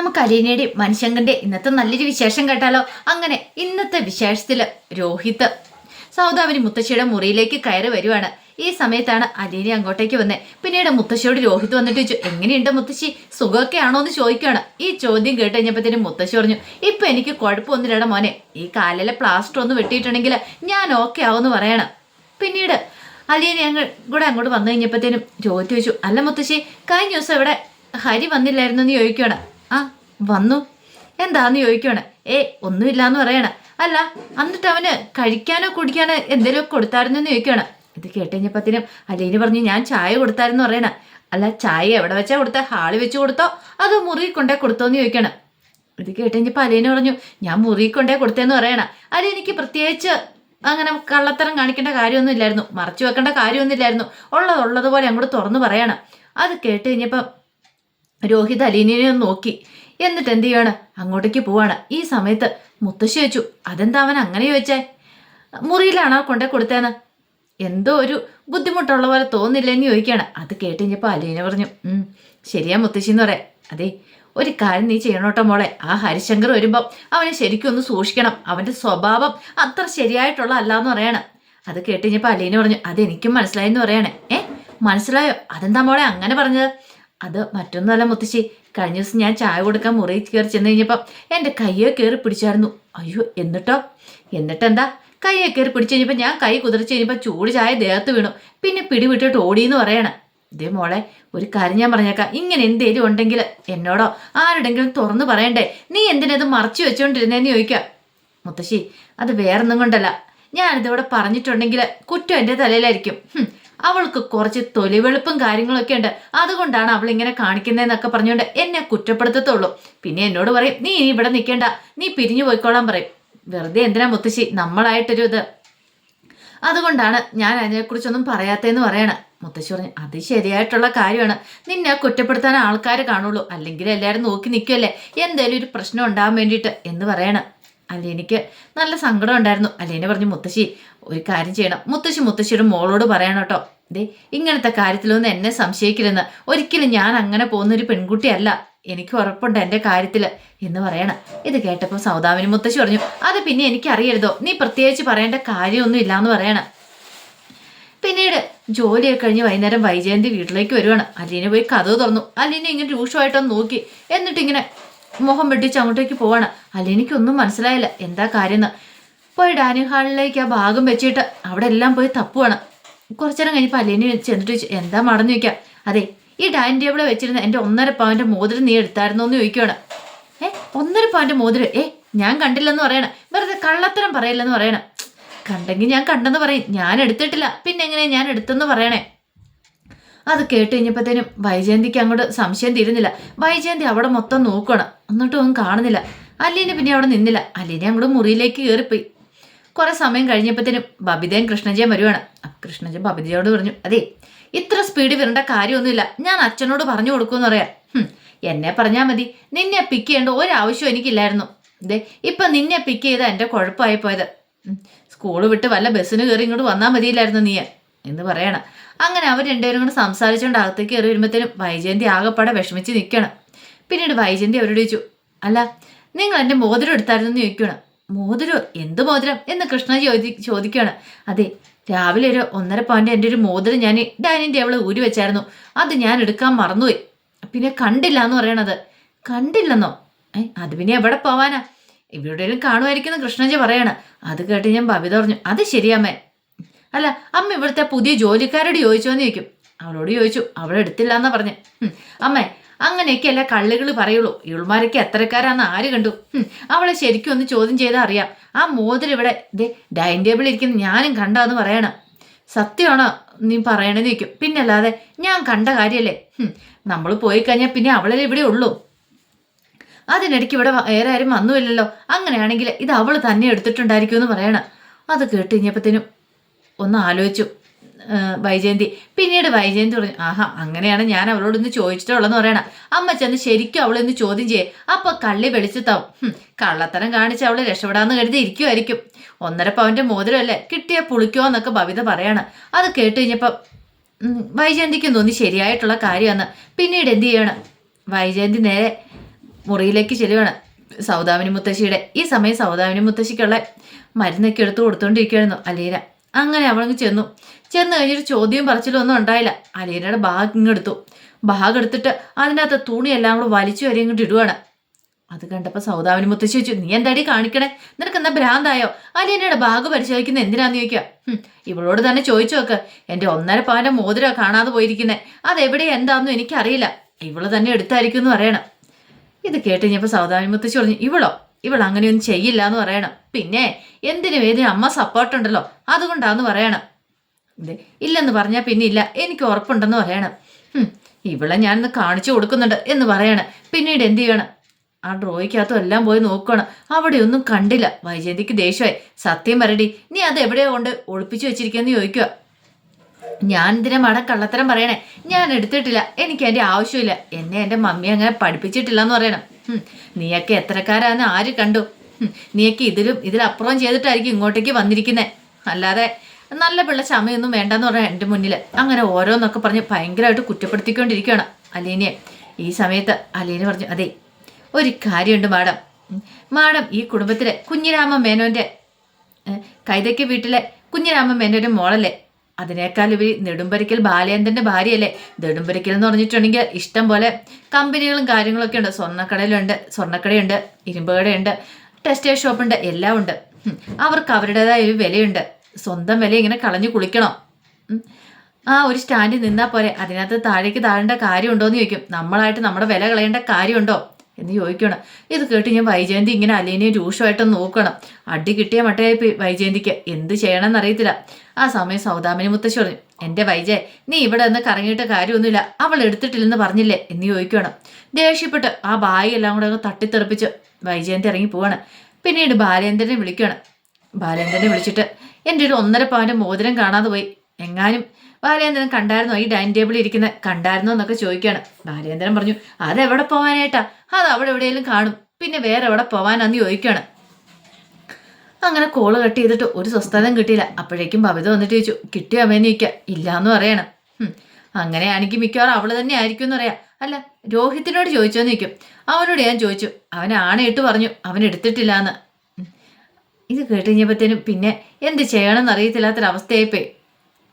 നമുക്ക് അലീനയുടെ മനുഷ്യങ്കന്റെ ഇന്നത്തെ നല്ലൊരു വിശേഷം കേട്ടാലോ? അങ്ങനെ ഇന്നത്തെ വിശേഷത്തിൽ രോഹിത്. സൗദാമിനി മുത്തശ്ശിയുടെ മുറിയിലേക്ക് കയറി വരുവാണ്. ഈ സമയത്താണ് അലീന അങ്ങോട്ടേക്ക് വന്നേ. പിന്നീട് മുത്തശ്ശിയോട് രോഹിത് വന്നിട്ട് ചോദിച്ചു എങ്ങനെയുണ്ട് മുത്തശ്ശി? സുഖമൊക്കെ ആണോ എന്ന് ചോദിക്കുകയാണ്. ഈ ചോദ്യം കേട്ട് കഴിഞ്ഞപ്പോഴത്തേനും മുത്തശ്ശി പറഞ്ഞു ഇപ്പൊ എനിക്ക് കുഴപ്പമൊന്നുമില്ലട മോനെ. ഈ കാലിലെ പ്ലാസ്റ്റർ ഒന്ന് വെട്ടിയിട്ടുണ്ടെങ്കിൽ ഞാൻ ഓക്കെ ആവുമെന്ന് പറയണം. പിന്നീട് അലീന ഞങ്ങൾ കൂടെ അങ്ങോട്ട് വന്നു കഴിഞ്ഞപ്പോഴത്തേനും രോഹിത് ചോദിച്ചു അല്ല മുത്തശ്ശി കഴിഞ്ഞ ദിവസം ഇവിടെ ഹരി വന്നില്ലായിരുന്നു എന്ന് ചോദിക്കുകയാണ്. ആ വന്നു. എന്താന്ന് ചോദിക്കണേ ഏ ഒന്നുമില്ലാന്ന് പറയണ. അല്ല എന്നിട്ട് അവന് കഴിക്കാനോ കുടിക്കാനോ എന്തേലും കൊടുത്തായിരുന്നു എന്ന് ചോദിക്കണം ഇത് കേട്ടുകഴിഞ്ഞപ്പത്തിനും അലീന് പറഞ്ഞു ഞാൻ ചായ കൊടുത്തായിരുന്നു പറയണ. അല്ല ചായ എവിടെ വെച്ചാ കൊടുത്ത? ഹാളി വെച്ച് കൊടുത്തോ? അതോ മുറി കൊണ്ടേ കൊടുത്തോ? എന്ന് ചോദിക്കണം. ഇത് കേട്ടുകഴിഞ്ഞപ്പോൾ അലീന പറഞ്ഞു ഞാൻ മുറി കൊണ്ടേ കൊടുത്തേന്ന് പറയണ. എനിക്ക് പ്രത്യേകിച്ച് അങ്ങനെ കള്ളത്തരം കാണിക്കേണ്ട കാര്യമൊന്നും ഇല്ലായിരുന്നു മറച്ചു വെക്കേണ്ട കാര്യമൊന്നും ഇല്ലായിരുന്നു ഉള്ളത് ഉള്ളതുപോലെ അങ്ങോട്ട് തുറന്നു പറയണം. അത് കേട്ട് കഴിഞ്ഞപ്പം രോഹിത് അലീനയെ നോക്കി. എന്നിട്ട് എന്ത് ചെയ്യാണ്? അങ്ങോട്ടേക്ക് പോവാണ്. ഈ സമയത്ത് മുത്തശ്ശി വെച്ചു അതെന്താ അവൻ അങ്ങനെ ചോദിച്ചേ? മുറിയിലാണോ കൊണ്ടേ കൊടുത്തേന്ന്? എന്തോ ഒരു ബുദ്ധിമുട്ടുള്ള പോലെ തോന്നില്ലെന്ന് ചോദിക്കുകയാണ് അത് കേട്ട് കഴിഞ്ഞപ്പോൾ അലീന പറഞ്ഞു ശരിയാ മുത്തശ്ശി എന്ന് പറയാം. അതെ ഒരു കാര്യം നീ ചെയ്യണോട്ടോ മോളെ? ആ ഹരിശങ്കർ വരുമ്പം അവനെ ശരിക്കും ഒന്ന് സൂക്ഷിക്കണം. അവന്റെ സ്വഭാവം അത്ര ശരിയായിട്ടുള്ള അല്ലാന്ന് പറയാണ്. അത് കേട്ട് കഴിഞ്ഞപ്പോൾ അലീന പറഞ്ഞു അതെനിക്കും മനസ്സിലായെന്ന് പറയണേ. ഏ മനസ്സിലായോ? അതെന്താ മോളെ അങ്ങനെ പറഞ്ഞത്? അത് മറ്റൊന്നുമല്ല മുത്തശ്ശി. കഴിഞ്ഞ ദിവസം ഞാൻ ചായ കൊടുക്കാൻ മുറി കയറി ചെന്ന് കഴിഞ്ഞപ്പം എന്റെ കയ്യെ കയറി പിടിച്ചായിരുന്നു. അയ്യോ എന്നിട്ടോ? എന്നിട്ടെന്താ? കയ്യെ കയറി പിടിച്ചു കഴിഞ്ഞപ്പോൾ ഞാൻ കൈ കുതിർച്ച് കഴിഞ്ഞപ്പോൾ ചൂട് ചായ ദേഹത്ത് വീണു. പിന്നെ പിടിവിട്ടിട്ട് എന്ന് പറയണം. ഇതേ മോളെ ഒരു കാര്യം ഞാൻ പറഞ്ഞേക്കാം. ഇങ്ങനെ എന്തേലും ഉണ്ടെങ്കിൽ എന്നോടോ ആരുടെങ്കിലും തുറന്നു പറയണ്ടേ? നീ എന്തിനത് മറച്ചു വെച്ചോണ്ടിരുന്നേന്ന് ചോദിക്കാം. മുത്തശ്ശി അത് വേറൊന്നും കൊണ്ടല്ല. ഞാനിതിവിടെ പറഞ്ഞിട്ടുണ്ടെങ്കിൽ കുറ്റം എന്റെ തലയിലായിരിക്കും. അവൾക്ക് കുറച്ച് തൊലിവെളുപ്പും കാര്യങ്ങളൊക്കെ ഉണ്ട്. അതുകൊണ്ടാണ് അവൾ ഇങ്ങനെ കാണിക്കുന്നതെന്നൊക്കെ പറഞ്ഞുകൊണ്ട് എന്നെ കുറ്റപ്പെടുത്തത്തുള്ളൂ. പിന്നെ എന്നോട് പറയും നീ ഇനി ഇവിടെ നിൽക്കേണ്ട. നീ പിരിഞ്ഞു പോയിക്കോളാൻ പറയും. വെറുതെ എന്തിനാ മുത്തശ്ശി? നമ്മളായിട്ടൊരു ഇത്. അതുകൊണ്ടാണ് ഞാൻ അതിനെക്കുറിച്ചൊന്നും പറയാത്തതെന്ന് പറയണം. മുത്തശ്ശി പറഞ്ഞു അത് ശരിയായിട്ടുള്ള കാര്യമാണ്. നിന്നെ കുറ്റപ്പെടുത്താൻ ആൾക്കാർ കാണുള്ളൂ. അല്ലെങ്കിൽ എല്ലാവരും നോക്കി നിൽക്കുമല്ലേ എന്തേലും ഒരു പ്രശ്നം ഉണ്ടാകാൻ വേണ്ടിയിട്ട് എന്ന് പറയണം. അലീനയ്ക്ക് നല്ല സങ്കടം ഉണ്ടായിരുന്നു. അലീന പറഞ്ഞു മുത്തശ്ശി ഒരു കാര്യം ചെയ്യണം. മുത്തശ്ശി മുത്തശ്ശിയുടെ മോളോട് പറയണം കേട്ടോ ദേ ഇങ്ങനത്തെ കാര്യത്തിലൊന്നും എന്നെ സംശയിക്കില്ലെന്ന്. ഒരിക്കലും ഞാൻ അങ്ങനെ പോകുന്ന ഒരു പെൺകുട്ടിയല്ല. എനിക്ക് ഉറപ്പുണ്ട് എന്റെ കാര്യത്തിൽ എന്ന് പറയണം. ഇത് കേട്ടപ്പോൾ സൗദാമിനി മുത്തശ്ശി പറഞ്ഞു അത് പിന്നെ എനിക്ക് അറിയരുതോ നീ പ്രത്യേകിച്ച് പറയേണ്ട കാര്യമൊന്നും ഇല്ലാന്ന് പറയണം. പിന്നീട് ജോലിയൊക്കെ കഴിഞ്ഞ് വൈകുന്നേരം വൈജയന്തി വീട്ടിലേക്ക് വരുവാണ്. അലീന പോയി കഥ തുറന്നു. അലീന ഇങ്ങനെ രൂക്ഷമായിട്ടൊന്ന് നോക്കി. എന്നിട്ട് ഇങ്ങനെ മുഖം വെട്ടിച്ച് അങ്ങോട്ടേക്ക് പോവാണ്. അലീനയ്ക്കൊന്നും മനസ്സിലായില്ല. എന്താ കാര്യം പോയി ഡൈനിങ് ഹാളിലേക്ക് ആ ഭാഗം വെച്ചിട്ട് അവിടെ എല്ലാം പോയി തപ്പുവാണ്. കുറച്ചേരം കഴിഞ്ഞപ്പോൾ അല്ലേനി ചെന്നിട്ട് എന്താ മടഞ്ഞു വയ്ക്കാം അതെ ഈ ഡൈനിങ് ടേബിളിൽ വെച്ചിരുന്ന എന്റെ ഒന്നര പവന്റെ മോതിരം നീ എടുത്തായിരുന്നോ എന്ന് ചോദിക്കുവാണ്. ഏ ഒന്നര പവന്റെ മോതിരം? ഏ ഞാൻ കണ്ടില്ലെന്ന് പറയണം. വെറുതെ കള്ളത്തരം പറയില്ലെന്ന് പറയണം. കണ്ടെങ്കിൽ ഞാൻ കണ്ടെന്ന് പറയും. ഞാൻ എടുത്തിട്ടില്ല. പിന്നെ എങ്ങനെ ഞാൻ എടുത്തെന്ന് പറയണേ? അത് കേട്ട് കഴിഞ്ഞപ്പോഴത്തേനും വൈജയന്തിക്ക് അങ്ങോട്ട് സംശയം തീരുന്നില്ല. വൈജയന്തി അവിടെ മൊത്തം നോക്കണം എന്നിട്ടും ഒന്നും കാണുന്നില്ല. അല്ലീനെ പിന്നെ അവിടെ നിന്നില്ല. അല്ലീനെ അങ്ങോട്ട് മുറിയിലേക്ക് കയറിപ്പോയി. കുറെ സമയം കഴിഞ്ഞപ്പോഴത്തേനും ബബിതയും കൃഷ്ണജയും വരുവാണ്. കൃഷ്ണജ കൃഷ്ണജൻ ബബിതയോട് പറഞ്ഞു അതെ ഇത്ര സ്പീഡ് വരേണ്ട കാര്യമൊന്നുമില്ല. ഞാൻ അച്ഛനോട് പറഞ്ഞു കൊടുക്കുമെന്ന് പറയാം. എന്നെ പറഞ്ഞാൽ മതി. നിന്നെ പിക്ക് ചെയ്യേണ്ട ഒരാവശ്യം എനിക്കില്ലായിരുന്നു. ദേ ഇപ്പൊ നിന്നെ പിക്ക് ചെയ്ത എന്റെ കുഴപ്പമായി പോയത് സ്കൂൾ വിട്ട് വല്ല ബസ്സിന് കയറി ഇങ്ങോട്ട് വന്നാൽ മതിയില്ലായിരുന്നു നീ എന്ന് പറയണം. അങ്ങനെ അവർ രണ്ടുപേരും കൂടെ സംസാരിച്ചുകൊണ്ട് അകത്തേക്ക് കയറി വരുമ്പോഴത്തേനും വൈജയന്തി ആകെപ്പാടെ വിഷമിച്ച് നിൽക്കണം പിന്നീട് വൈജയന്തി അവരോട് ചോദിച്ചു അല്ല നിങ്ങൾ എന്റെ മോതിരം എടുത്തായിരുന്നു എന്ന് ചോദിക്കണം മോതിരോ? എന്ത് മോതിരം? എന്ന് കൃഷ്ണ ചോദി ചോദിക്കുകയാണ് അതെ രാവിലെ ഒരു ഒന്നര പവന്റെ എന്റെ ഒരു മോതിരം ഞാൻ ഡൈനിങ് ടേബിൾ ഊരി വെച്ചായിരുന്നു. അത് ഞാൻ എടുക്കാൻ മറന്നുപോയി. പിന്നെ കണ്ടില്ല എന്ന് പറയണത്? കണ്ടില്ലെന്നോ? ഏ അത് പിന്നെ എവിടെ പോവാനാ? എവിടെയും കാണുമായിരിക്കും എന്ന് കൃഷ്ണജി പറയാണ്. അത് കേട്ട് ഞാൻ ബബിത പറഞ്ഞു അത് ശരിയമ്മേ അല്ല അമ്മ ഇവിടുത്തെ പുതിയ ജോലിക്കാരോട് ചോദിച്ചോന്ന് ചോദിക്കും. അവളോട് ചോദിച്ചു അവൾ എടുത്തില്ല എന്നാ പറഞ്ഞു അമ്മേ അങ്ങനെയൊക്കെയല്ല കള്ളുകൾ പറയുള്ളൂ. ഇവൾമാരൊക്കെ എത്രക്കാരാന്ന് ആര് കണ്ടു? അവളെ ശരിക്കും ഒന്ന് ചോദ്യം ചെയ്താൽ അറിയാം. ആ മോതിരം ഇവിടെ ദേ ഡൈനിങ് ടേബിളിൽ ഇരിക്കുന്ന ഞാനും കണ്ടാന്ന് പറയണം. സത്യമാണോ നീ പറയണേന്ന് ചോദിക്കും. പിന്നല്ലാതെ ഞാൻ കണ്ട കാര്യമല്ലേ നമ്മൾ പോയി കഴിഞ്ഞാൽ പിന്നെ അവളല്ലേ ഇവിടെ ഉള്ളൂ. അതിനിടയ്ക്ക് ഇവിടെ വേറെ ആരും വന്നുമില്ലല്ലോ. അങ്ങനെയാണെങ്കിൽ ഇത് അവൾ തന്നെ എടുത്തിട്ടുണ്ടായിരിക്കുമെന്ന് പറയണം. അത് കേട്ട് കഴിഞ്ഞപ്പോഴത്തേനും ഒന്ന് ആലോചിച്ചു. വൈജയന്തി. പിന്നീട് വൈജയന്തി പറഞ്ഞു ആഹാ അങ്ങനെയാണ് ഞാൻ അവളോടൊന്ന് ചോദിച്ചിട്ടുള്ളതെന്ന് പറയണം. അമ്മ ചെന്ന് ശരിക്കും അവളൊന്ന് ചോദ്യം ചെയ്യേ. അപ്പൊ കള്ളി വെളിച്ചത്താവും കള്ളത്തരം കാണിച്ച് അവൾ രക്ഷപ്പെടാന്ന് കരുതി ഇരിക്കുമായിരിക്കും ഒന്നര പവന്റെ മോതിരമല്ലേ? കിട്ടിയ പുളിക്കോ എന്നൊക്കെ ഭവിത പറയാണ്. അത് കേട്ട് കഴിഞ്ഞപ്പം വൈജയന്തിക്ക് തോന്നി ശരിയായിട്ടുള്ള കാര്യമാണ്. പിന്നീട് എന്ത് ചെയ്യണം? വൈജയന്തി നേരെ മുറിയിലേക്ക് ചെല്ലുവാണ് സൗദാമിനി മുത്തശ്ശിയുടെ. ഈ സമയം സൗദാമിനി മുത്തശ്ശിക്കുള്ള മരുന്നൊക്കെ എടുത്തു കൊടുത്തോണ്ടിരിക്കുകയായിരുന്നു അലീന. അങ്ങനെ അവളങ്ങ് ചെന്നു. ചെന്ന് കഴിഞ്ഞൊരു ചോദ്യം പറച്ചിലും ഒന്നും ഉണ്ടായില്ല. അലീനയുടെ ബാഗ് ഇങ്ങെടുത്തു ബാഗ് എടുത്തിട്ട് അതിനകത്ത് തുണിയെല്ലാം കൂടെ വലിച്ചു വരെ ഇങ്ങോട്ട് ഇടുവാണ്. അത് കണ്ടപ്പോൾ സൗദാവിനി മുത്തശ്ശി വെച്ചു നീ എന്താടി കാണിക്കണേ? നിനക്ക് എന്താ ഭ്രാന്തായോ? അലീനയുടെ ബാഗ് പരിശോധിക്കുന്നത് എന്തിനാന്ന് ചോദിക്കുക ഇവളോട് തന്നെ ചോദിച്ചു നോക്ക്. എന്റെ ഒന്നര പവന്റെ മോതിരം കാണാതെ പോയിരിക്കുന്നത് അതെവിടെ എന്താണെന്നും എനിക്കറിയില്ല. ഇവൾ തന്നെ എടുത്തായിരിക്കും എന്ന് പറയണം. ഇത് കേട്ട് കഴിഞ്ഞപ്പോൾ സൗദാവിനി മുത്തശ്ശി പറഞ്ഞു ഇവളോ? ഇവൾ അങ്ങനെയൊന്നും ചെയ്യില്ല എന്ന് പറയണം. പിന്നെ എന്തിനു വേദന അമ്മ സപ്പോർട്ടുണ്ടല്ലോ? അതുകൊണ്ടാന്ന് പറയണം. ഇല്ലെന്ന് പറഞ്ഞാൽ പിന്നെ ഇല്ല എനിക്ക് ഉറപ്പുണ്ടെന്ന് പറയണം. ഇവളെ ഞാനിന്ന് കാണിച്ചു കൊടുക്കുന്നുണ്ട് എന്ന് പറയണം. പിന്നീട് എന്ത് ചെയ്യണം? ആ ഡ്രോയ്ക്കകത്തും എല്ലാം പോയി നോക്കണം. അവിടെ ഒന്നും കണ്ടില്ല. വൈജയന്തിക്ക് ദേഷ്യമായി. സത്യം വരടി നീ അത് എവിടെയോ കൊണ്ട് ഒളിപ്പിച്ചു വെച്ചിരിക്കുമെന്ന് ചോദിക്കുക ഞാൻ ഇതിനെ മടം കള്ളത്തരം പറയണേ. ഞാൻ എടുത്തിട്ടില്ല. എനിക്ക് എന്റെ ആവശ്യമില്ല. എന്നെ എന്റെ മമ്മി അങ്ങനെ പഠിപ്പിച്ചിട്ടില്ല എന്ന് പറയണം നീയൊക്കെ എത്രക്കാരാന്ന് ആര് കണ്ടു? നീയൊക്കെ ഇതിലും ഇതിലപ്പുറം ചെയ്തിട്ടായിരിക്കും ഇങ്ങോട്ടേക്ക് വന്നിരിക്കുന്നത് അല്ലാതെ നല്ല പിള്ള ചമയൊന്നും വേണ്ടെന്ന് പറഞ്ഞ എന്റെ മുന്നിൽ അങ്ങനെ ഓരോന്നൊക്കെ പറഞ്ഞ് ഭയങ്കരമായിട്ട് കുറ്റപ്പെടുത്തിക്കൊണ്ടിരിക്കുകയാണ് അലീനയെ. ഈ സമയത്ത് അലീന പറഞ്ഞു അതെ ഒരു കാര്യമുണ്ട് മാഡം. മാഡം ഈ കുടുംബത്തിലെ കുഞ്ഞിരാമ മേനോന്റെ കൈതയ്ക്ക് വീട്ടിലെ കുഞ്ഞിരാമ മേനോന്റെ മോളല്ലേ? അതിനേക്കാൾ ഉപരി നെടുമ്പരിക്കൽ ബാലേന്ദ്രന്റെ ഭാര്യയല്ലേ? നെടുമ്പരിക്കൽ എന്ന് പറഞ്ഞിട്ടുണ്ടെങ്കിൽ ഇഷ്ടം പോലെ കമ്പനികളും കാര്യങ്ങളൊക്കെ ഉണ്ട്. സ്വർണക്കടയിലുണ്ട് സ്വർണക്കടയുണ്ട് ഇരുമ്പ് കടയുണ്ട് ടെക്സ്റ്റൈൽ ഷോപ്പുണ്ട് എല്ലാം ഉണ്ട്. അവർക്ക് അവരുടേതായ ഒരു വിലയുണ്ട്. സ്വന്തം വില ഇങ്ങനെ കളഞ്ഞു കുളിക്കണം. ആ ഒരു സ്റ്റാൻഡിൽ നിന്നാൽ പോരെ. അതിനകത്ത് താഴേക്ക് താഴേണ്ട കാര്യമുണ്ടോ എന്ന് ചോദിക്കും. നമ്മളായിട്ട് നമ്മുടെ വില കളയേണ്ട കാര്യമുണ്ടോ? എന്ന് ചോദിക്കണം. ഇത് കേട്ട് ഞാൻ വൈജയന്തി ഇങ്ങനെ അലീനയും രൂക്ഷമായിട്ട് നോക്കണം. അടി കിട്ടിയ പോയി വൈജയന്തിക്ക്. എന്ത് ചെയ്യണമെന്ന് അറിയത്തില്ല. ആ സമയം സൗദാമിനി മുത്തശ്ശി പറഞ്ഞു എന്റെ വൈജയ് നീ ഇവിടെ നിന്ന് കറങ്ങിയിട്ട് കാര്യമൊന്നുമില്ല. അവൾ എടുത്തിട്ടില്ലെന്ന് പറഞ്ഞില്ലേ? എന്ന് ചോദിക്കണം. ദേഷ്യപ്പെട്ട് ആ ബായി എല്ലാം കൂടെ അങ്ങ് തട്ടിത്തെറിപ്പിച്ച് വൈജയന്തി ഇറങ്ങി പോവാണ്. പിന്നീട് ബാലേന്ദ്രനെ വിളിക്കുകയാണ്. ബാലേന്ദ്രനെ വിളിച്ചിട്ട് എന്റെ ഒരു ഒന്നര പവന്റെ മോതിരം കാണാതെ പോയി. എങ്ങാനും ബാലേന്ദ്രൻ കണ്ടായിരുന്നോ? ഈ ഡൈനിങ് ടേബിളിൽ ഇരിക്കുന്ന കണ്ടായിരുന്നോ? എന്നൊക്കെ ചോദിക്കുകയാണ്. ബാലേന്ദ്രൻ പറഞ്ഞു അതെവിടെ പോവാനായിട്ടാ? അത് അവിടെ എവിടെയെങ്കിലും കാണും. പിന്നെ വേറെ എവിടെ പോവാനാന്ന് ചോദിക്കുകയാണ് അങ്ങനെ കോൾ കട്ട് ചെയ്തിട്ട് ഒരു സ്വസ്ഥതയും കിട്ടിയില്ല. അപ്പോഴേക്കും ഭവിത വന്നിട്ട് ചോദിച്ചു കിട്ടിയോ അമ്മേന്ന് ചോദിക്കുക ഇല്ല എന്ന് പറയണം അങ്ങനെയാണെങ്കിൽ മിക്കവാറും അവൾ തന്നെ ആയിരിക്കും എന്ന് പറയാം. അല്ല രോഹിത്തിനോട് ചോദിച്ചോന്ന് ചോദിക്കും. അവനോട് ഞാൻ ചോദിച്ചു. അവൻ ആണയിട്ട് പറഞ്ഞു. അവൻ എടുത്തിട്ടില്ല എന്ന് ഇത് കേട്ട് കഴിഞ്ഞപ്പോഴത്തേനും പിന്നെ എന്ത് ചെയ്യണമെന്ന് അറിയത്തില്ലാത്തൊരവസ്ഥയായിപ്പോയി.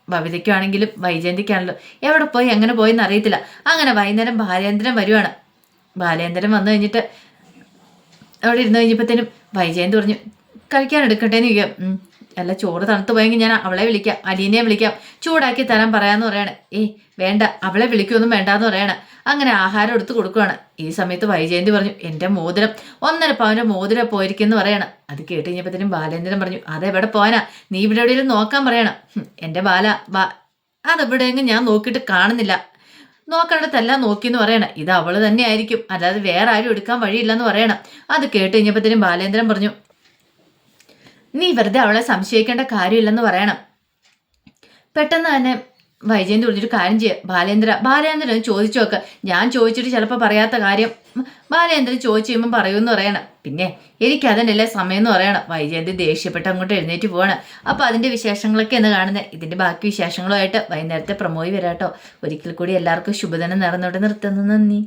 ഭവിതയ്ക്കാണെങ്കിലും വൈജയന്തിക്കാണല്ലോ. എവിടെ പോയി എങ്ങനെ പോയെന്ന് അറിയത്തില്ല അങ്ങനെ വൈകുന്നേരം ഭാര്യേന്ദ്രൻ വരുവാണ്. ബാലേന്ദ്രൻ വന്നു കഴിഞ്ഞിട്ട് അവിടെ ഇരുന്ന് കഴിഞ്ഞപ്പോഴത്തേനും വൈജയന്ത് പറഞ്ഞു കഴിക്കാൻ എടുക്കട്ടേന്ന് ചോദിക്കാം. അല്ല ചോറ് തണുത്ത് പോയെങ്കിൽ ഞാൻ അവളെ വിളിക്കാം അലീനയെ വിളിക്കാം ചൂടാക്കി തരാൻ പറയാന്ന് പറയാണ്. ഏ വേണ്ട അവളെ വിളിക്കൊന്നും വേണ്ടാന്ന് പറയാണ്. അങ്ങനെ ആഹാരം എടുത്ത് കൊടുക്കുകയാണ് ഈ സമയത്ത് വൈജയന്തി പറഞ്ഞു എന്റെ മോതിരം ഒന്നര പവന്റെ മോതിരം പോയിരിക്കുന്നു പറയണം. അത് കേട്ട് കഴിഞ്ഞപ്പോഴത്തേനും ബാലേന്ദ്രൻ പറഞ്ഞു അതെവിടെ പോവാനാ? നീ ഇവിടെ എവിടെയെങ്കിലും നോക്കാൻ പറയണം. എന്റെ ബാല ബാ അതെവിടെയെങ്കിലും ഞാൻ നോക്കിയിട്ട് കാണുന്നില്ല. നോക്കേണ്ടതെല്ലാം നോക്കിയെന്ന് പറയണം. ഇത് അവൾ തന്നെ ആയിരിക്കും അല്ലാതെ വേറെ ആരും എടുക്കാൻ വഴിയില്ലെന്ന് പറയണം. അത് കേട്ട് കഴിഞ്ഞപ്പോഴത്തേനും ബാലേന്ദ്രൻ പറഞ്ഞു നീ വെറുതെ അവളെ സംശയിക്കേണ്ട കാര്യമില്ലെന്ന് പറയണം. പെട്ടെന്ന് തന്നെ വൈജയന്തി വിളിച്ചിട്ട് കാര്യം ചെയ്യുക ബാലേന്ദ്ര ബാലേന്ദ്രൻ ചോദിച്ചു നോക്ക്. ഞാൻ ചോദിച്ചിട്ട് ചിലപ്പോൾ പറയാത്ത കാര്യം ബാലേന്ദ്രൻ ചോദിച്ചു കഴിയുമ്പോൾ പറയുമെന്ന് പറയണം. പിന്നെ എനിക്ക് അതിനല്ലേ സമയം എന്ന് പറയണം. വൈജയന്തി ദേഷ്യപ്പെട്ട് അങ്ങോട്ട് എഴുന്നേറ്റ് പോവാണ്. അപ്പോൾ അതിന്റെ വിശേഷങ്ങളൊക്കെ എന്ന് കാണുന്നത് ഇതിന്റെ ബാക്കി വിശേഷങ്ങളുമായിട്ട് വൈകുന്നേരത്തെ പ്രമോയി വരാട്ടോ. ഒരിക്കൽ കൂടി എല്ലാവർക്കും ശുഭദിനം നിറന്നോട്ട് നിർത്തുന്നു. നന്ദി.